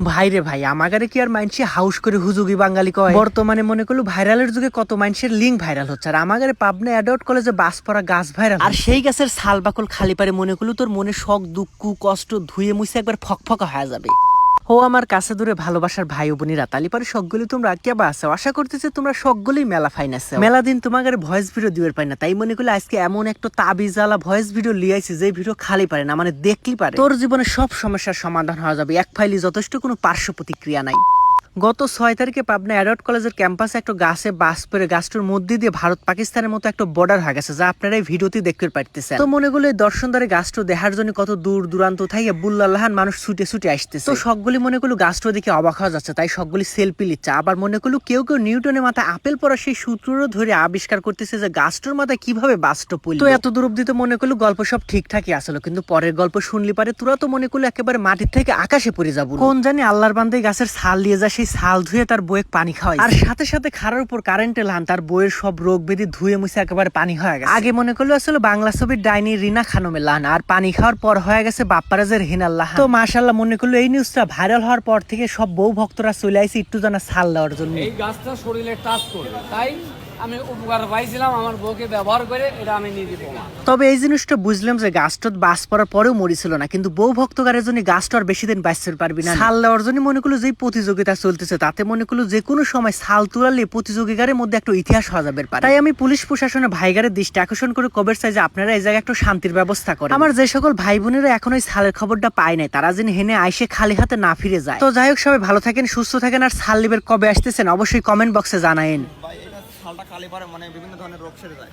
ভাইরে ভাই আমাগারে কি আর মানসি হাউস করে হুজুগি বাঙালি কয়? বর্তমানে মনে করল ভাইরালের যুগে কত মাইনসের লিঙ্ক ভাইরাল হচ্ছে। আর আমাগারে পাবনা অ্যাডাল্ট কলেজে বাস পড়া গাছ ভাইরাল আর সেই গাছের সাল বাকল খালি পারে মনে করল তোর মনে শখ দুঃখ কষ্ট ধুয়ে মুছে একবার ফক ফকা হয়ে যাবে। ও আমার কাছে দূরে ভালোবাসার ভাই ও বোনেরা তালিপারে সবগুলি তোমরা কেবা আছো আশা করতেছি তোমরা সবগুলি মেলা ফাইন আছো মেলা দিন তোমাদের ভয়েস ভিডিও দিবার পাই না তাই মনে করলে আজকে এমন একটা তাবিজালা ভয়েস ভিডিও লিয়াইছি যে ভিডিও খালি পারে না মানে দেখলি পারে। তোর জীবনে সব সমস্যার সমাধান হওয়া যাবে এক ফাইলি যথেষ্ট কোনো পার্শ্ব প্রতিক্রিয়া নাই। গত ছয় তারিখে পাবনা অ্যাডাল্ট কলেজের ক্যাম্পাসে একটা গাছে বাস পরে গাছটার মধ্যে দিয়ে ভারত পাকিস্তানের মতো একটা বর্ডার হয়ে গেছে, যা আপনারা এই ভিডিওতে দেখতে পারতেছেন। তো মনে করলে দর্শনদারে গাছটা দেখার জন্য কত দূর দূরান্ত থেকে বুল্লাহান মানুষ ছুটে ছুটে আসতেছে। তো সবগুলি মনে করল গাছটা দেখে অবাক হওয়া যাচ্ছে, তাই সবগুলি সেলফি নিচ্ছে। আবার মনে করল কেউ কেউ নিউটনের মাথায় আপেল পড়া সেই সূত্রও ধরে আবিষ্কার করতেছে যে গাছটার মাথায় কীভাবে বাসটা পড়ল। তো এত দূর অব্দি তো মনে করল গল্প সব ঠিকঠাকই আসলো কিন্তু পরের গল্প শুনলি পারে তোরা তো মনে করল একেবারে মাটির থেকে আকাশে পড়ে যাব। কোন জানি আল্লাহর বান্ধে গাছের ছাল নিয়ে যায়, সেই ছাল ধুয়ে তার বইয়ে পানি খাওয়াই আর সাথে সাথে খারার উপর কারেন্টে লান তার বইয়ের সব রোগ ব্যাধি ধুয়ে মুছে একেবারে পানি হয়ে গেছে। আগে মনে করল আসলে বাংলা ছবির ডাইনি রিনা খানমে লান আর পানি খাওয়ার পর হয়ে গেছে বাপ্পারাজের হিনাল্লাহ তো মাশাল্লাহ মনে করল এই নিউজটা ভাইরাল হওয়ার পর থেকে সব বউ ভক্তরা চলে আইছে একটু জানা ছাল দেওয়ার জন্য। এই গাছটা শরীরে টাচ করবে তাই? আমি করে তবে এই জিনিসটা বুঝলাম যে বাস পড়ার পরেও মরিছিল না, কিন্তু বউ ভক্তকারের জন্য গাছটা আর বেশি দিন বাঁচতে পারবি না। দেওয়ার জন্য মনে করল যে প্রতিযোগিতা চলতেছে, তাতে মনে করল যে কোনো সময় তুলালে মধ্যে একটা ইতিহাস তাই আমি পুলিশ প্রশাসনের ভাইগারের দৃষ্টি আকর্ষণ করে কবের চাই যে আপনারা এই জায়গায় একটু শান্তির ব্যবস্থা করেন। আমার যে সকল ভাই বোনেরা এখন ওই ছালের খবরটা পায় নাই, তারা যেন হেনে আইসে খালি হাতে না ফিরে যায়। তো যাই হোক, সবাই ভালো থাকেন, সুস্থ থাকেন, আর ছাল লিবের কবে আসতেছেন অবশ্যই কমেন্ট বক্সে জানায়েন। ভাই খালি পারে মানে বিভিন্ন ধরনের রোগ সেরে যায়।